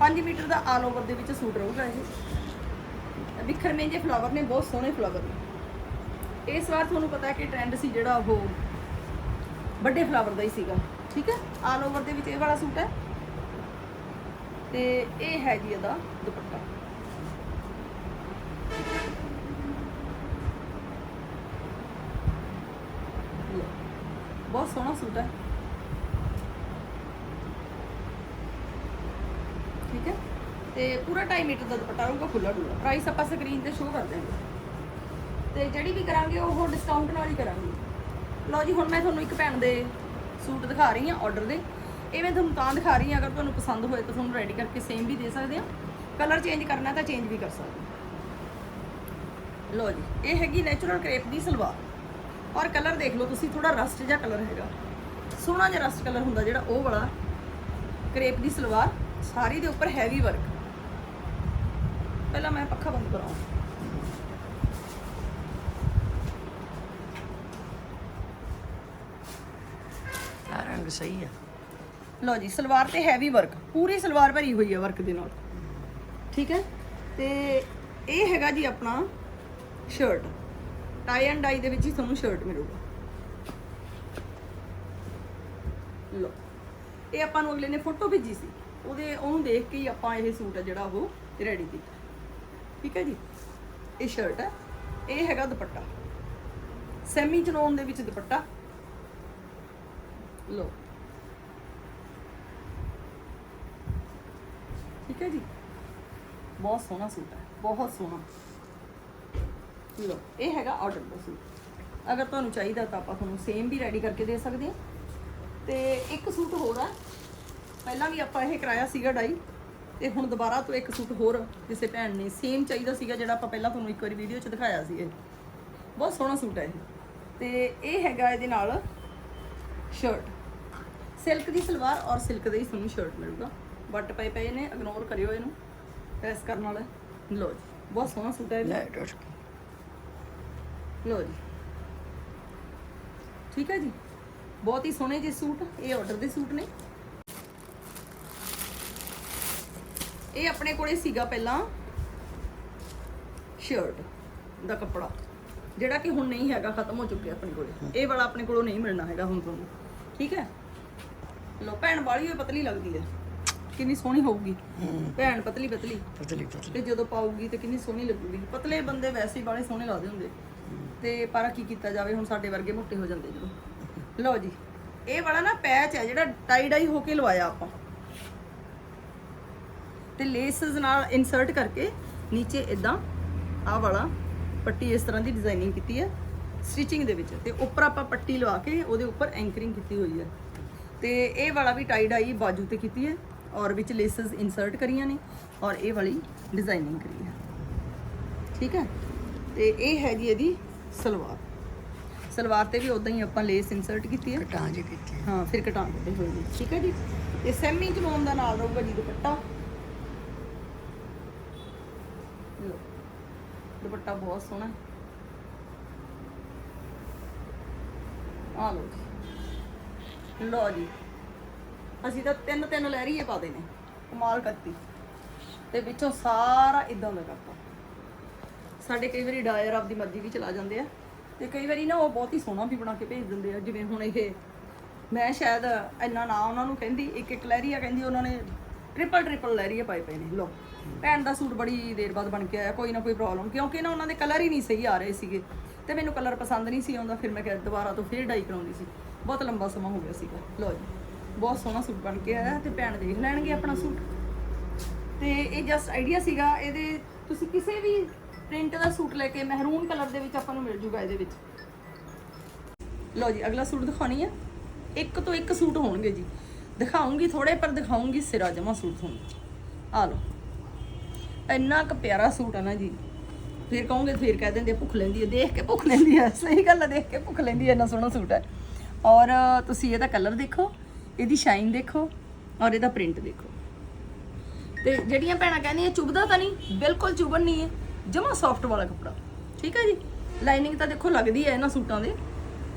5 ਮੀਟਰ ਦਾ ਆਲ ਓਵਰ ਦੇ ਵਿੱਚ ਸੂਟ ਰਹੂਗਾ ਇਹ। ਵਿਖਰਮੇ ਜੇ ਫਲਾਵਰ ਨੇ, ਬਹੁਤ ਸੋਹਣੇ ਫਲਾਵਰ ਨੇ। ਇਸ ਵਾਰ ਤੁਹਾਨੂੰ ਪਤਾ ਕਿ ਟ੍ਰੈਂਡ ਸੀ ਜਿਹੜਾ ਉਹ ਵੱਡੇ ਫਲਾਵਰ ਦਾ ਹੀ ਸੀਗਾ। ਠੀਕ ਹੈ? ਆਲ ਓਵਰ ਦੇ ਵਿੱਚ ਇਹ ਵਾਲਾ ਸੂਟ ਹੈ। ਤੇ ਇਹ ਹੈ ਜੀ ਇਹਦਾ ਦੁਪੱਟਾ। ਬਹੁਤ ਸੋਹਣਾ ਸੂਟ ਹੈ। ਠੀਕ ਹੈ? ਤੇ ਪੂਰਾ 2.5 ਮੀਟਰ ਦਾ ਦੁਪੱਟਾ ਹੋਊਗਾ ਖੁੱਲਾ ਡੁੱਲਾ ਪ੍ਰਾਈਸ ਆਪਾਂ ਸਕਰੀਨ ਤੇ ਸ਼ੋਅ ਕਰ ਦਿਆਂਗੇ। ਤੇ ਜਿਹੜੀ ਵੀ ਕਰਾਂਗੇ, ਉਹ ਡਿਸਕਾਊਂਟ ਨਾਲ ਹੀ ਕਰਾਂਗੇ। ਲਓ ਜੀ, ਹੁਣ ਮੈਂ ਤੁਹਾਨੂੰ ਇੱਕ ਭੈਣ ਦੇ ਸੂਟ ਦਿਖਾ ਰਹੀ ਹਾਂ ਆਰਡਰ ਦੇ। ਇਹ ਮੈਂ ਤੁਹਾਨੂੰ ਤਾਂ ਦਿਖਾ ਰਹੀ ਹਾਂ, ਅਗਰ ਤੁਹਾਨੂੰ ਪਸੰਦ ਹੋਏ ਤਾਂ ਤੁਹਾਨੂੰ ਰੈਡੀ ਕਰਕੇ ਸੇਮ ਵੀ ਦੇ ਸਕਦੇ ਆ ਕਲਰ ਚੇਂਜ ਕਰਨਾ ਤਾਂ ਚੇਂਜ ਵੀ ਕਰ ਸਕਦੇ ਹਾਂ। ਲਓ ਜੀ, ਇਹ ਹੈਗੀ ਨੇਚਰਲ ਕ੍ਰੇਪ ਦੀ ਸਲਵਾਰ। ਔਰ ਕਲਰ ਦੇਖ ਲਓ ਤੁਸੀਂ ਥੋੜਾ ਰਸਟ ਜਿਹਾ ਕਲਰ ਹੈਗਾ। ਸੋਹਣਾ ਜਿਹਾ ਰਸਟ ਕਲਰ ਹੁੰਦਾ ਜਿਹੜਾ ਉਹ ਵਾਲਾ ਕ੍ਰੇਪ ਦੀ ਸਲਵਾਰ। ਸਾਰੀ ਦੇ ਉੱਪਰ ਹੈਵੀ ਵਰਕ ਪਹਿਲਾਂ ਮੈਂ ਪੱਖਾ ਬੰਦ ਕਰਾਉਂ ਸਹੀ ਆ। ਲਓ ਜੀ, ਸਲਵਾਰ ਤੇ ਹੈਵੀ ਵਰਕ ਪੂਰੀ ਸਲਵਾਰ ਭਰੀ ਹੋਈ ਹੈ ਵਰਕ ਦੇ ਨਾਲ। ਠੀਕ ਹੈ? ਤੇ ਇਹ ਹੈਗਾ ਜੀ ਆਪਣਾ ਸ਼ਰਟ ਟਾਈ ਐਂਡ ਡਾਈ ਦੇ ਵਿੱਚ ਹੀ ਤੁਹਾਨੂੰ ਸ਼ਰਟ ਮਿਲੂਗਾ। ਲਓ, ਇਹ ਆਪਾਂ ਨੂੰ ਅਗਲੇ ਨੇ ਫੋਟੋ ਭੇਜੀ ਸੀ। ਉਹਦੇ, ਉਹਨੂੰ ਦੇਖ ਕੇ ਹੀ ਆਪਾਂ ਇਹ ਸੂਟ ਹੈ ਜਿਹੜਾ ਉਹ ਰੈਡੀ ਕੀਤਾ। ਠੀਕ ਹੈ ਜੀ? ਇਹ ਸ਼ਰਟ ਹੈ ਇਹ ਹੈਗਾ ਦੁਪੱਟਾ। ਸੈਮੀ ਚਨੋਨ ਦੇ ਵਿੱਚ ਦੁਪੱਟਾ। ਲਓ। ਠੀਕ ਹੈ ਜੀ? ਬਹੁਤ ਸੋਹਣਾ ਸੂਟ ਹੈ, ਬਹੁਤ ਸੋਹਣਾ। ਲੋ ਇਹ ਹੈਗਾ ਆਰਡਰ ਦਾ ਸੂਟ ਅਗਰ ਤੁਹਾਨੂੰ ਚਾਹੀਦਾ ਤਾਂ ਆਪਾਂ ਤੁਹਾਨੂੰ ਸੇਮ ਵੀ ਰੈਡੀ ਕਰਕੇ ਦੇ ਸਕਦੇ ਹਾਂ। ਤੇ ਇੱਕ ਸੂਟ ਹੋਰ ਹੈ। ਪਹਿਲਾਂ ਵੀ ਆਪਾਂ ਇਹ ਕਰਾਇਆ ਸੀਗਾ ਡਾਈ ਤੇ ਹੁਣ ਦੁਬਾਰਾ ਤੋਂ ਇੱਕ ਸੂਟ ਹੋਰ ਕਿਸੇ ਭੈਣ ਨੇ ਸੇਮ ਚਾਹੀਦਾ ਸੀਗਾ, ਜਿਹੜਾ ਆਪਾਂ ਪਹਿਲਾਂ ਤੁਹਾਨੂੰ ਇੱਕ ਵਾਰੀ ਵੀਡੀਓ 'ਚ ਦਿਖਾਇਆ ਸੀ ਇਹ। ਬਹੁਤ ਸੋਹਣਾ ਸੂਟ ਹੈ ਇਹ। ਤੇ ਇਹ ਹੈਗਾ ਇਹਦੇ ਨਾਲ ਸ਼ਰਟ ਸਿਲਕ ਦੀ ਸਲਵਾਰ ਔਰ ਸਿਲਕ ਦਾ ਹੀ ਤੁਹਾਨੂੰ ਸ਼ਰਟ ਮਿਲੂਗਾ। ਵੱਟ ਪਏ ਪਏ ਨੇ ਇਗਨੋਰ ਕਰਿਓ ਇਹਨੂੰ। ਪ੍ਰੈਸ ਕਰਨ ਵਾਲਾ। ਲੋ ਜੀ ਬਹੁਤ ਸੋਹਣਾ ਸੂਟ ਹੈ। ਲੈ ਡੋਟ ਲੋ ਜੀ। ਠੀਕ ਹੈ ਜੀ? ਬਹੁਤ ਹੀ ਸੋਹਣੇ ਜਿਹੇ ਸੂਟ ਇਹ ਆਰਡਰ ਦੇ ਸੂਟ ਨੇ। ਇਹ ਆਪਣੇ ਕੋਲੇ ਸੀਗਾ ਪਹਿਲਾਂ ਸ਼ਰਟ ਦਾ ਕੱਪੜਾ ਜਿਹੜਾ ਕਿ ਹੁਣ ਨਹੀਂ ਹੈਗਾ ਖਤਮ ਹੋ ਚੁੱਕਿਆ ਆਪਣੇ ਕੋਲੇ। ਇਹ ਵਾਲਾ ਆਪਣੇ ਕੋਲੋਂ ਨਹੀਂ ਮਿਲਣਾ ਹੈਗਾ ਹੁਣ ਤੁਹਾਨੂੰ। ਠੀਕ ਹੈ? ਲੋ ਭੈਣ ਵਾਲੀ ਹੋਈ ਪਤਲੀ ਲੱਗਦੀ ਹੈ ਕਿੰਨੀ ਸੋਹਣੀ ਹੋਊਗੀ। ਭੈਣ ਪਤਲੀ ਪਤਲੀ। ਪਤਲੀ ਪਤਲੀ। ਤੇ ਜਦੋਂ ਪਾਊਗੀ ਤੇ ਕਿੰਨੀ ਸੋਹਣੀ ਲੱਗੂਗੀ। ਪਤਲੇ ਬੰਦੇ ਵੈਸੇ ਹੀ ਬਾਲੇ ਸੋਹਣੇ ਲੱਗਦੇ ਹੁੰਦੇ। ਤੇ ਪਰ ਕੀ ਕੀਤਾ ਜਾਵੇ ਹੁਣ ਸਾਡੇ ਵਰਗੇ ਮੋਟੇ ਹੋ ਜਾਂਦੇ ਜਦੋਂ। ਲਓ ਜੀ ਇਹ ਵਾਲਾ ਨਾ ਪੈਚ ਹੈ ਜਿਹੜਾ ਟਾਈ ਡਾਈ ਹੋ ਕੇ ਲਵਾਇਆ ਆਪਾਂ। ਤੇ ਲੇਸਸ ਨਾਲ ਇਨਸਰਟ ਕਰਕੇ ਨੀਚੇ ਇਦਾਂ ਆਹ ਵਾਲਾ ਪੱਟੀ ਇਸ ਤਰ੍ਹਾਂ ਦੀ ਡਿਜ਼ਾਈਨਿੰਗ ਕੀਤੀ ਹੈ ਸਟਿਚਿੰਗ ਦੇ ਵਿੱਚ। ਤੇ ਉੱਪਰ ਆਪਾਂ ਪੱਟੀ ਲਵਾ ਕੇ ਉਹਦੇ ਉੱਪਰ ਐਂਕਰਿੰਗ ਕੀਤੀ ਹੋਈ ਹੈ। ਤੇ ਇਹ ਵਾਲਾ ਵੀ ਟਾਈ ਡਾਈ ਬਾਜੂ ਤੇ ਕੀਤੀ ਹੈ ਔਰ ਵਿੱਚ ਲੇਸਸ ਇਨਸਰਟ ਕਰੀਆਂ ਨੇ ਔਰ ਇਹ ਵਾਲੀ ਡਿਜ਼ਾਈਨਿੰਗ ਕਰੀ ਹੈ। ਠੀਕ ਹੈ? ਤੇ ਇਹ ਹੈ ਜੀ ਇਹਦੀ ਸਲਵਾਰ। ਸਲਵਾਰ ਤੇ ਵੀ ਉਦਾਂ ਹੀ ਆਪਾਂ ਲੇਸ ਇਨਸਰਟ ਕੀਤੀ ਹੈ। ਕਟਾਂ ਜੀ ਕੀਤੀ ਹਾਂ। ਫਿਰ ਕਟਾ ਦਿੱਤੇ ਹੋਏ ਜੀ ਠੀਕ ਹੈ ਜੀ? ਤੇ ਸੈਮੀ ਚਲੋਨ ਦਾ ਨਾਲ ਰਹੂਗਾ ਜੀ ਦੁਪੱਟਾ। ਦੁਪੱਟਾ ਬਹੁਤ ਸੋਹਣਾ। ਆ ਲਓ ਜੀ। ਲਓ ਜੀ। ਅਸੀਂ ਤਾਂ ਤਿੰਨ ਤਿੰਨ ਲਹਿਰੀਏ ਪਾ ਦੇਣੇ ਕਮਾਲ ਕਰਤੀ। ਤੇ ਵਿੱਚੋਂ ਸਾਰਾ ਇਦਾਂ ਦਾ ਕਰਤਾ। ਸਾਡੇ ਕਈ ਵਾਰੀ ਡਾਇਰ ਆਪਦੀ ਮਰਜ਼ੀ ਵੀ ਚਲਾ ਜਾਂਦੇ ਆ। ਤੇ ਕਈ ਵਾਰੀ ਨਾ ਉਹ ਬਹੁਤ ਹੀ ਸੋਹਣਾ ਵੀ ਬਣਾ ਕੇ ਭੇਜ ਦਿੰਦੇ ਆ। ਜਿਵੇਂ ਹੁਣ ਇਹ ਮੈਂ ਸ਼ਾਇਦ ਇੰਨਾ ਨਾ ਉਹਨਾਂ ਨੂੰ ਕਹਿੰਦੀ ਇੱਕ ਇੱਕ ਲਹਿਰੀਆ ਕਹਿੰਦੀ ਉਹਨਾਂ ਨੇ ਟ੍ਰਿਪਲ ਟ੍ਰਿਪਲ ਲਹਿਰੀਆ ਪਾਏ ਪਏ ਨੇ। ਲੋ ਭੈਣ ਦਾ ਸੂਟ ਬੜੀ ਦੇਰ ਬਾਅਦ ਬਣ ਕੇ ਆਇਆ ਕੋਈ ਨਾ ਕੋਈ ਪ੍ਰੋਬਲਮ ਕਿਉਂਕਿ ਨਾ ਉਹਨਾਂ ਦੇ ਕਲਰ ਹੀ ਨਹੀਂ ਸਹੀ ਆ ਰਹੇ ਸੀਗੇ। ਤੇ ਮੈਨੂੰ ਕਲਰ ਪਸੰਦ ਨਹੀਂ ਸੀ ਆਉਂਦਾ ਫਿਰ ਮੈਂ ਕਿਹਾ ਦੁਬਾਰਾ ਤੋਂ ਫਿਰ ਡਾਈ ਕਰਾਉਂਦੀ ਸੀ। ਬਹੁਤ ਲੰਬਾ ਸਮਾਂ ਹੋ ਗਿਆ ਸੀਗਾ। ਲੋ ਜੀ, ਬਹੁਤ ਸੋਹਣਾ ਸੂਟ ਬਣ ਕੇ ਆਇਆ ਤੇ ਭੈਣ ਦੇਖ ਲੈਣਗੇ ਆਪਣਾ ਸੂਟ। ਤੇ ਇਹ ਜਸਟ ਆਈਡੀਆ ਸੀਗਾ, ਇਹਦੇ ਤੁਸੀਂ ਕਿਸੇ ਵੀ ਪ੍ਰਿੰਟ ਦਾ ਸੂਟ ਲੈ ਕੇ ਮਹਿਰੂਨ ਕਲਰ ਦੇ ਵਿੱਚ ਆਪਾਂ ਨੂੰ ਮਿਲ ਜੂਗਾ ਇਹਦੇ ਵਿੱਚ। ਲਓ ਜੀ, ਅਗਲਾ ਸੂਟ ਦਿਖਾਉਣੀ ਹੈ ਇੱਕ ਤੋਂ ਇੱਕ ਸੂਟ ਹੋਣਗੇ ਜੀ। ਦਿਖਾਉਂਗੀ ਥੋੜੇ ਪਰ ਦਿਖਾਉਂਗੀ ਸਿਰਾ ਜਮਾ ਸੂਟ ਤੁਹਾਨੂੰ। ਆ ਲਓ, ਇੰਨਾ ਕੁ ਪਿਆਰਾ ਸੂਟ ਹੈ ਨਾ ਜੀ। ਫਿਰ ਕਹੋਗੇ, ਫਿਰ ਕਹਿ ਦਿੰਦੇ ਭੁੱਖ ਲੈਂਦੀ ਹੈ ਦੇਖ ਕੇ ਭੁੱਖ ਲੈਂਦੀ ਹੈ ਸਹੀ ਗੱਲ ਹੈ ਦੇਖ ਕੇ ਭੁੱਖ ਲੈਂਦੀ ਹੈ ਇੰਨਾ ਸੋਹਣਾ ਸੂਟ ਹੈ ਔਰ ਤੁਸੀਂ ਇਹਦਾ ਕਲਰ ਦੇਖੋ, ਇਹਦੀ ਸ਼ਾਈਨ ਦੇਖੋ ਔਰ ਇਹਦਾ ਪ੍ਰਿੰਟ ਦੇਖੋ। ਤੇ ਜਿਹੜੀਆਂ ਭੈਣਾਂ ਕਹਿੰਦੀਆਂ ਚੁਭਦਾ ਤਾਂ ਨਹੀਂ, ਬਿਲਕੁਲ ਚੁਭਣ ਨਹੀਂ ਹੈ। ਜਮਾ ਸੌਫਟ ਵਾਲਾ ਕੱਪੜਾ, ਠੀਕ ਹੈ ਜੀ? ਲਾਈਨਿੰਗ ਤਾਂ ਦੇਖੋ ਲੱਗਦੀ ਹੈ ਇਹਨਾਂ ਸੂਟਾਂ ਦੇ,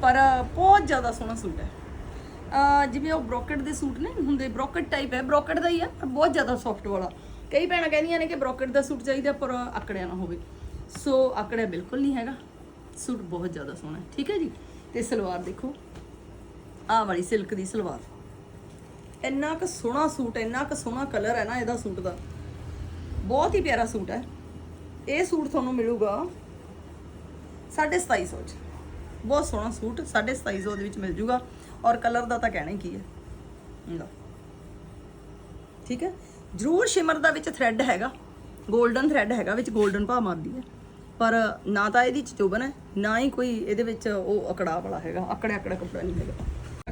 ਪਰ ਬਹੁਤ ਜ਼ਿਆਦਾ ਸੋਹਣਾ ਸੂਟ ਹੈ। ਜਿਵੇਂ ਉਹ ਬ੍ਰੋਕਟ ਦੇ ਸੂਟ ਨੇ, ਹੁੰਦੇ ਬ੍ਰੋਕਟ ਟਾਈਪ ਹੈ ਬ੍ਰੋਕਟ ਦਾ ਹੀ ਹੈ, ਪਰ ਬਹੁਤ ਜ਼ਿਆਦਾ ਸੌਫਟ ਵਾਲਾ। ਕਈ ਭੈਣਾਂ ਕਹਿੰਦੀਆਂ ਨੇ ਕਿ ਬ੍ਰੋਕਟ ਦਾ ਸੂਟ ਚਾਹੀਦਾ ਪਰ ਆਕੜਿਆ ਨਾ ਹੋਵੇ। ਸੋ ਆਕੜਿਆ ਬਿਲਕੁਲ ਨਹੀਂ ਹੈਗਾ। ਸੂਟ ਬਹੁਤ ਜ਼ਿਆਦਾ ਸੋਹਣਾ ਹੈ, ਠੀਕ ਹੈ ਜੀ? ਤੇ ਸਲਵਾਰ ਦੇਖੋ ਆਹ ਵਾਲੀ ਸਿਲਕ ਦੀ ਸਲਵਾਰ। ਇੰਨਾ ਕੁ ਸੋਹਣਾ ਸੂਟ, ਇੰਨਾ ਕੁ ਸੋਹਣਾ ਕਲਰ ਹੈ ਨਾ ਇਹਦਾ ਸੂਟ ਦਾ। ਬਹੁਤ ਹੀ ਪਿਆਰਾ ਸੂਟ ਹੈ। ਇਹ ਸੂਟ ਤੁਹਾਨੂੰ ਮਿਲੂਗਾ 2750 ਚ। ਬਹੁਤ ਸੋਹਣਾ ਸੂਟ 2750 ਦੇ ਵਿੱਚ ਮਿਲ ਜੂਗਾ। ਔਰ ਕਲਰ ਦਾ ਤਾਂ ਕਹਿਣਾ ਹੀ ਕੀ ਹੈ। ਲਓ। ਠੀਕ ਹੈ? ਜ਼ਰੂਰ ਸ਼ਿਮਰ ਦਾ ਵਿੱਚ ਥ੍ਰੈਡ ਹੈਗਾ। 골ਡਨ ਥ੍ਰੈਡ ਹੈਗਾ, ਵਿੱਚ 골ਡਨ ਭਾਅ ਮਾਰਦੀ ਹੈ। ਪਰ ਨਾ ਤਾਂ ਇਹਦੀ ਚ ਚੁਬਨ ਹੈ, ਨਾ ਹੀ ਕੋਈ ਇਹਦੇ ਵਿੱਚ ਉਹ ਅਕੜਾ ਵਾਲਾ ਹੈਗਾ। ਅਕੜਿਆ ਅਕੜਾ ਕੱਪੜਾ ਨਹੀਂ ਹੈਗਾ।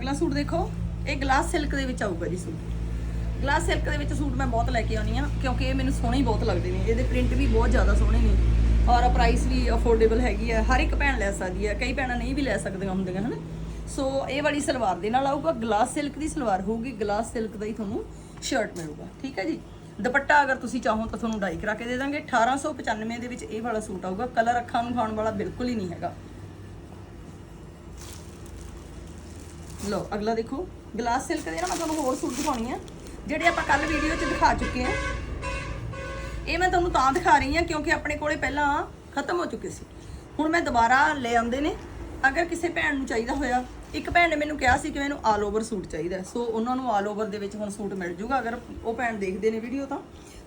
ਅਗਲਾ ਸੂਟ ਦੇਖੋ, ਇਹ ਗਲਾਸ ਸਿਲਕ ਦੇ ਵਿੱਚ ਆਊਗਾ ਜੀ ਸੂਟ। ਗਲਾਸ ਸਿਲਕ ਦੇ ਵਿੱਚ ਸੂਟ ਮੈਂ ਬਹੁਤ ਲੈ ਕੇ ਆਉਣੀ ਆ ਕਿਉਂਕਿ ਇਹ ਮੈਨੂੰ ਸੋਹਣੇ ਹੀ ਬਹੁਤ ਲੱਗਦੇ ਨੇ। ਇਹਦੇ ਪ੍ਰਿੰਟ ਵੀ ਬਹੁਤ ਜ਼ਿਆਦਾ ਸੋਹਣੇ ਨੇ ਔਰ ਪ੍ਰਾਈਸ ਵੀ ਅਫੋਰਡੇਬਲ ਹੈਗੀ ਹੈ ਹਰ ਇੱਕ ਭੈਣ ਲੈ ਸਕਦੀ ਹੈ ਕਈ ਭੈਣਾਂ ਨਹੀਂ ਵੀ ਲੈ ਸਕਦੀਆਂ ਹੁੰਦੀਆਂ, ਹਨ? ਸੋ ਇਹ ਵਾਲੀ ਸਲਵਾਰ ਦੇ ਨਾਲ ਆਊਗਾ ਗਲਾਸ ਸਿਲਕ ਦੀ ਸਲਵਾਰ ਹੋਊਗੀ ਗਲਾਸ ਸਿਲਕ ਦਾ ਹੀ ਤੁਹਾਨੂੰ ਸ਼ਰਟ ਮਿਲੂਗਾ, ਠੀਕ ਹੈ ਜੀ? ਦੁਪੱਟਾ ਅਗਰ ਤੁਸੀਂ ਚਾਹੋ ਤਾਂ ਤੁਹਾਨੂੰ ਡਾਈ ਕਰਾ ਕੇ ਦੇ ਦਾਂਗੇ। 1895 ਦੇ ਵਿੱਚ ਇਹ ਵਾਲਾ ਸੂਟ ਆਊਗਾ। ਕਲਰ ਅੱਖਾਂ ਨੂੰ ਖਾਣ ਵਾਲਾ ਬਿਲਕੁਲ ਹੀ ਨਹੀਂ ਹੈਗਾ। ਲਓ, ਅਗਲਾ ਦੇਖੋ। ਗਲਾਸ ਸਿਲਕ ਦੇ ਨਾ ਮੈਂ ਤੁਹਾਨੂੰ ਹੋਰ ਸੂਟ ਦਿਖਾਉਣੀ ਆ, ਜਿਹੜੇ ਆਪਾਂ ਕੱਲ ਵੀਡੀਓ 'ਚ ਦਿਖਾ ਚੁੱਕੇ ਆ। ਇਹ ਮੈਂ ਤੁਹਾਨੂੰ ਤਾਂ ਦਿਖਾ ਰਹੀ ਹਾਂ ਕਿਉਂਕਿ ਆਪਣੇ ਕੋਲੇ ਪਹਿਲਾਂ ਖਤਮ ਹੋ ਚੁੱਕੇ ਸੀ। ਹੁਣ ਮੈਂ ਦੁਬਾਰਾ ਲੈ ਆਉਂਦੇ ਨੇ। ਅਗਰ ਕਿਸੇ ਭੈਣ ਨੂੰ ਚਾਹੀਦਾ ਹੋਇਆ, ਇੱਕ ਭੈਣ ਨੇ ਮੈਨੂੰ ਕਿਹਾ ਸੀ ਕਿ ਮੈਨੂੰ ਆਲ ਓਵਰ ਸੂਟ ਚਾਹੀਦਾ ਸੋ ਉਹਨਾਂ ਨੂੰ ਆਲ ਓਵਰ ਦੇ ਵਿੱਚ ਹੁਣ ਸੂਟ ਮਿਲ ਜੂਗਾ, ਅਗਰ ਉਹ ਭੈਣ ਦੇਖਦੇ ਨੇ ਵੀਡੀਓ ਤਾਂ।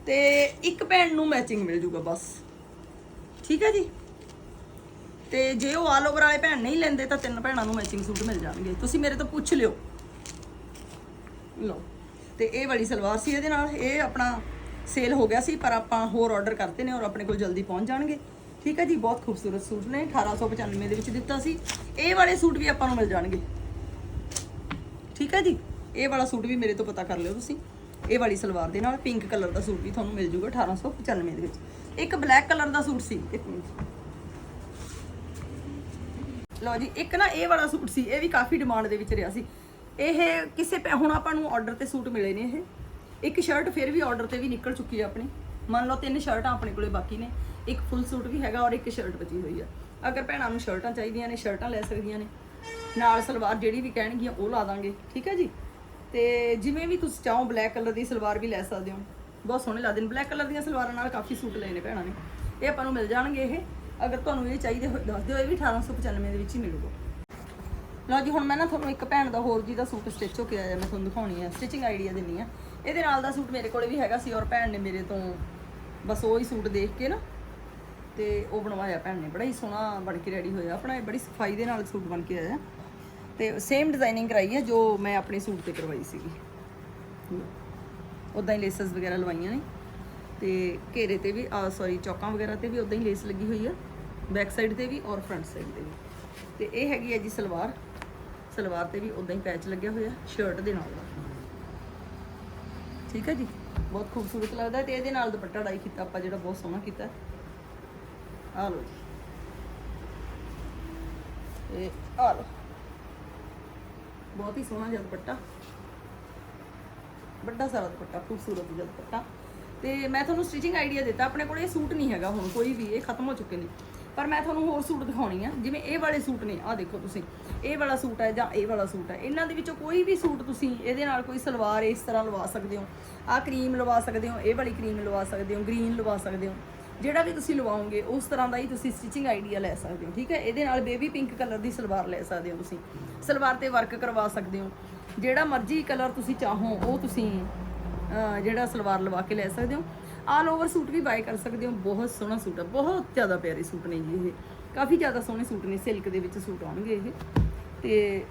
ਤੇ ਇੱਕ ਭੈਣ ਨੂੰ ਮੈਚਿੰਗ ਮਿਲ ਜੂਗਾ ਬਸ। ਠੀਕ ਹੈ ਜੀ? ਤੇ ਜੇ ਉਹ ਆਲ ਓਵਰ ਵਾਲੇ ਭੈਣ ਨਹੀਂ ਲੈਂਦੇ, ਤਾਂ ਤਿੰਨ ਭੈਣਾਂ ਨੂੰ ਮੈਚਿੰਗ ਸੂਟ ਮਿਲ ਜਾਣਗੇ। ਤੁਸੀਂ ਮੇਰੇ ਤੋਂ ਪੁੱਛ ਲਿਓ। ਲਓ। ਤੇ ਇਹ ਵਾਲੀ ਸਲਵਾਰ ਸੀ ਇਹਦੇ ਨਾਲ। ਇਹ ਆਪਣਾ ਸੇਲ ਹੋ ਗਿਆ ਸੀ, ਪਰ ਆਪਾਂ ਹੋਰ ਆਰਡਰ ਕਰਤੇ ਨੇ ਔਰ ਆਪਣੇ ਕੋਲ ਜਲਦੀ ਪਹੁੰਚ ਜਾਣਗੇ। ਠੀਕ ਹੈ ਜੀ, ਬਹੁਤ ਖੂਬਸੂਰਤ ਸੂਟ ਨੇ। 1895 ਦੇ ਵਿੱਚ ਦਿੱਤਾ ਸੀ। ਇਹ ਵਾਲੇ ਸੂਟ ਵੀ ਆਪਾਂ ਨੂੰ ਮਿਲ ਜਾਣਗੇ। ਠੀਕ ਹੈ ਜੀ? ਇਹ ਵਾਲਾ ਸੂਟ ਵੀ ਮੇਰੇ ਤੋਂ ਪਤਾ ਕਰ ਲਿਓ ਤੁਸੀਂ। ਇਹ ਵਾਲੀ ਸਲਵਾਰ ਦੇ ਨਾਲ ਪਿੰਕ ਕਲਰ ਦਾ ਸੂਟ ਵੀ ਤੁਹਾਨੂੰ ਮਿਲ ਜੂਗਾ 1895 ਦੇ ਵਿੱਚ। ਇੱਕ ਬਲੈਕ ਕਲਰ ਦਾ ਸੂਟ ਸੀ। ਇੱਕ ਮਿੰਟ। ਲਓ ਜੀ, ਇੱਕ ਨਾ ਇਹ ਵਾਲਾ ਸੂਟ ਸੀ, ਇਹ ਵੀ ਕਾਫੀ ਡਿਮਾਂਡ ਦੇ ਵਿੱਚ ਰਿਹਾ ਸੀ। ਇਹ ਕਿਸੇ ਪੈ- ਹੁਣ ਆਪਾਂ ਨੂੰ ਆਰਡਰ ਤੇ ਸੂਟ ਮਿਲੇ ਨੇ ਇਹ। ਇੱਕ ਸ਼ਰਟ ਫਿਰ ਵੀ ਆਰਡਰ ਤੇ ਵੀ ਨਿਕਲ ਚੁੱਕੀ ਹੈ ਆਪਣੀ। ਮੰਨ ਲਓ ਤਿੰਨ ਸ਼ਰਟਾਂ ਆਪਣੇ ਕੋਲੇ ਬਾਕੀ ਨੇ, ਇੱਕ ਫੁੱਲ ਸੂਟ ਵੀ ਹੈਗਾ ਔਰ ਇੱਕ ਸ਼ਰਟ ਬਚੀ ਹੋਈ ਆ। ਅਗਰ ਭੈਣਾਂ ਨੂੰ ਸ਼ਰਟਾਂ ਚਾਹੀਦੀਆਂ ਨੇ ਸ਼ਰਟਾਂ ਲੈ ਸਕਦੀਆਂ ਨੇ। ਨਾਲ ਸਲਵਾਰ ਜਿਹੜੀ ਵੀ ਕਹਿਣਗੀਆਂ, ਉਹ ਲਾ ਦਾਂਗੇ, ਠੀਕ ਹੈ ਜੀ? ਤੇ ਜਿਵੇਂ ਵੀ ਤੁਸੀਂ ਚਾਹੋ ਬਲੈਕ ਕਲਰ ਦੀ ਸਲਵਾਰ ਵੀ ਲੈ ਸਕਦੇ ਹੋ। ਬਹੁਤ ਸੋਹਣੇ ਲੱਗਦੇ ਨੇ। ਬਲੈਕ ਕਲਰ ਦੀਆਂ ਸਲਵਾਰਾਂ ਨਾਲ ਕਾਫੀ ਸੂਟ ਲਏ ਨੇ ਭੈਣਾਂ ਨੇ। ਇਹ ਆਪਾਂ ਨੂੰ ਮਿਲ ਜਾਣਗੇ ਇਹ। ਅਗਰ ਤੁਹਾਨੂੰ ਇਹ ਚਾਹੀਦੇ ਹੋਏ ਦੱਸ ਦਿਓ, ਇਹ ਵੀ 1895 ਦੇ ਵਿੱਚ ਹੀ ਮਿਲੂਗਾ। ਲਓ ਜੀ, ਹੁਣ ਮੈਂ ਨਾ ਤੁਹਾਨੂੰ ਇੱਕ ਭੈਣ ਦਾ, ਹੋਰ ਜੀ ਦਾ ਸੂਟ ਸਟਿਚ ਹੋ ਕੇ ਆਇਆ, ਮੈਂ ਤੁਹਾਨੂੰ ਦਿਖਾਉਣੀ ਆ ਸਟਿਚਿੰਗ ਆਈਡੀਆ ਦਿੰਨੀ ਆ। ਇਹਦੇ ਨਾਲ ਦਾ ਸੂਟ ਮੇਰੇ ਕੋਲੇ ਵੀ ਹੈਗਾ ਸੀ, ਔਰ ਭੈਣ ਨੇ ਮੇਰੇ ਤੋਂ ਬਸ ਉਹ ਹੀ ਸੂਟ ਦੇਖ ਕੇ ਨਾ, ਤੇ ਉਹ ਬਣਵਾਇਆ ਭੈਣ ਨੇ। ਬੜਾ ਹੀ ਸੋਹਣਾ ਬਣ ਕੇ ਰੈਡੀ ਹੋਇਆ। ਆਪਣਾ ਇਹ ਬੜੀ ਸਫ਼ਾਈ ਦੇ ਨਾਲ ਸੂਟ ਬਣ ਕੇ ਆਇਆ। ਤੇ ਸੇਮ ਡਿਜ਼ਾਈਨਿੰਗ ਕਰਾਈ ਹੈ ਜੋ ਮੈਂ ਆਪਣੇ ਸੂਟ ਤੇ ਕਰਵਾਈ ਸੀਗੀ। ਉਦਾਂ ਹੀ ਲੇਸਸ ਵਗੈਰਾ ਲਵਾਈਆਂ ਨੇ। ਤੇ ਘੇਰੇ ਤੇ ਵੀ ਆ ਸੌਰੀ ਚੌਕਾਂ ਵਗੈਰਾ ਤੇ ਵੀ ਉਦਾਂ ਹੀ ਲੇਸ ਲੱਗੀ ਹੋਈ ਆ। ਬੈਕ ਸਾਈਡ ਤੇ ਵੀ ਔਰ ਫਰੰਟ ਸਾਈਡ ਤੇ ਵੀ। ਤੇ ਇਹ ਹੈਗੀ ਹੈ ਜੀ ਸਲਵਾਰ। ਸਲਵਾਰ ਤੇ ਵੀ ਉਦਾਂ ਹੀ ਪੈਚ ਲੱਗਿਆ ਹੋਇਆ ਸ਼ਰਟ ਦੇ ਨਾਲ ਠੀਕ ਹੈ ਜੀ? ਬਹੁਤ ਖੂਬਸੂਰਤ ਲੱਗਦਾ ਤੇ ਇਹਦੇ ਨਾਲ ਦੁਪੱਟਾ ਡਾਈ ਕੀਤਾ ਆਪਾਂ, ਜਿਹੜਾ ਬਹੁਤ ਸੋਹਣਾ ਕੀਤਾ। ਆ ਲਓ ਜੀ। ਇਹ ਆ ਲਓ। ਬਹੁਤ ਹੀ ਸੋਹਣਾ ਜਿਹਾ ਦੁਪੱਟਾ। ਵੱਡਾ ਸਾਰਾ ਦੁਪੱਟਾ, ਖੂਬਸੂਰਤ ਜਿਹਾ ਦੁਪੱਟਾ। ਤੇ ਮੈਂ ਤੁਹਾਨੂੰ ਸਟਿਚਿੰਗ ਆਈਡੀਆ ਦਿੱਤਾ, ਆਪਣੇ ਕੋਲ ਇਹ ਸੂਟ ਨਹੀਂ ਹੈਗਾ ਹੁਣ, ਕੋਈ ਵੀ, ਇਹ ਖਤਮ ਹੋ ਚੁੱਕੇ ਨੇ। ਪਰ ਮੈਂ ਤੁਹਾਨੂੰ ਹੋਰ ਸੂਟ ਦਿਖਾਉਣੀ ਆ, ਜਿਵੇਂ ਇਹ ਵਾਲੇ ਸੂਟ ਨੇ, ਆਹ ਦੇਖੋ ਤੁਸੀਂ, ਇਹ ਵਾਲਾ ਸੂਟ ਹੈ ਜਾਂ ਇਹ ਵਾਲਾ ਸੂਟ ਹੈ ਇਹਨਾਂ ਦੇ ਵਿੱਚੋਂ ਕੋਈ ਵੀ ਸੂਟ ਤੁਸੀਂ ਇਹਦੇ ਨਾਲ ਕੋਈ ਸਲਵਾਰ ਇਸ ਤਰ੍ਹਾਂ ਲਵਾ ਸਕਦੇ ਹੋ, ਆਹ ਕਰੀਮ ਲਵਾ ਸਕਦੇ ਹੋ, ਇਹ ਵਾਲੀ ਕਰੀਮ ਲਵਾ ਸਕਦੇ ਹੋ ਗ੍ਰੀਨ ਲਵਾ ਸਕਦੇ ਹੋ, ਜਿਹੜਾ ਵੀ ਤੁਸੀਂ ਲਵਾਓਗੇ, ਉਸ ਤਰ੍ਹਾਂ ਦਾ ਹੀ ਤੁਸੀਂ ਸਟਿਚਿੰਗ ਆਈਡੀਆ ਲੈ ਸਕਦੇ ਹੋ, ਠੀਕ ਹੈ? ਇਹਦੇ ਨਾਲ ਬੇਬੀ ਪਿੰਕ ਕਲਰ ਦੀ ਸਲਵਾਰ ਲੈ ਸਕਦੇ ਹੋ ਤੁਸੀਂ, ਸਲਵਾਰ ਤੇ ਵਰਕ ਕਰਵਾ ਸਕਦੇ ਹੋ, ਜਿਹੜਾ ਮਰਜ਼ੀ ਕਲਰ ਤੁਸੀਂ ਚਾਹੋ, ਉਹ ਤੁਸੀਂ ਜਿਹੜਾ ਸਲਵਾਰ ਲਵਾ ਕੇ ਲੈ ਸਕਦੇ ਹੋ। ਆਲ ਓਵਰ ਸੂਟ ਵੀ ਬਾਏ ਕਰ ਸਕਦੇ ਹੋ। ਬਹੁਤ ਸੋਹਣਾ ਸੂਟ ਹੈ ਬਹੁਤ ਜ਼ਿਆਦਾ ਪਿਆਰੇ ਸੂਟ ਨੇ ਜੀ ਇਹ। ਕਾਫੀ ਜ਼ਿਆਦਾ ਸੋਹਣੇ ਸੂਟ ਨੇ। ਸਿਲਕ ਦੇ ਵਿੱਚ ਸੂਟ ਆਉਣਗੇ ਇਹ। ਤੇ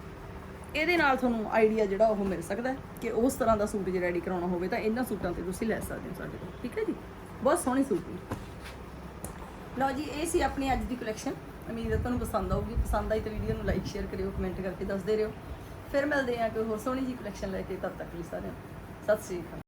ਇਹਦੇ ਨਾਲ ਤੁਹਾਨੂੰ ਆਈਡੀਆ ਜਿਹੜਾ ਉਹ ਮਿਲ ਸਕਦਾ ਕਿ ਉਸ ਤਰ੍ਹਾਂ ਦਾ ਸੂਟ ਜੇ ਰੈਡੀ ਕਰਾਉਣਾ ਹੋਵੇ ਤਾਂ ਇਹਨਾਂ ਸੂਟਾਂ ਤੇ ਤੁਸੀਂ ਲੈ ਸਕਦੇ ਹੋ ਸਾਡੇ ਕੋਲ। ਠੀਕ ਹੈ ਜੀ? ਬਹੁਤ ਸੋਹਣੇ ਸੂਟ ਨੇ। ਲਓ ਜੀ, ਇਹ ਸੀ ਆਪਣੀ ਅੱਜ ਦੀ ਕਲੈਕਸ਼ਨ ਉਮੀਦ ਹੈ ਤੁਹਾਨੂੰ ਪਸੰਦ ਆਊਗੀ। ਪਸੰਦ ਆਈ ਤਾਂ ਵੀਡੀਓ ਨੂੰ ਲਾਈਕ ਸ਼ੇਅਰ ਕਰਿਓ ਕਮੈਂਟ ਕਰਕੇ ਦੱਸਦੇ ਰਹੋ। ਫਿਰ ਮਿਲਦੇ ਹਾਂ ਕੋਈ ਹੋਰ ਸੋਹਣੀ ਜੀ ਕਲੈਕਸ਼ਨ ਲੈ ਕੇ। ਤਦ ਤੱਕ ਲਈ ਸਾਰਿਆਂ ਨੂੰ। ਸਤਿ ਸ੍ਰੀ ਅਕਾਲ।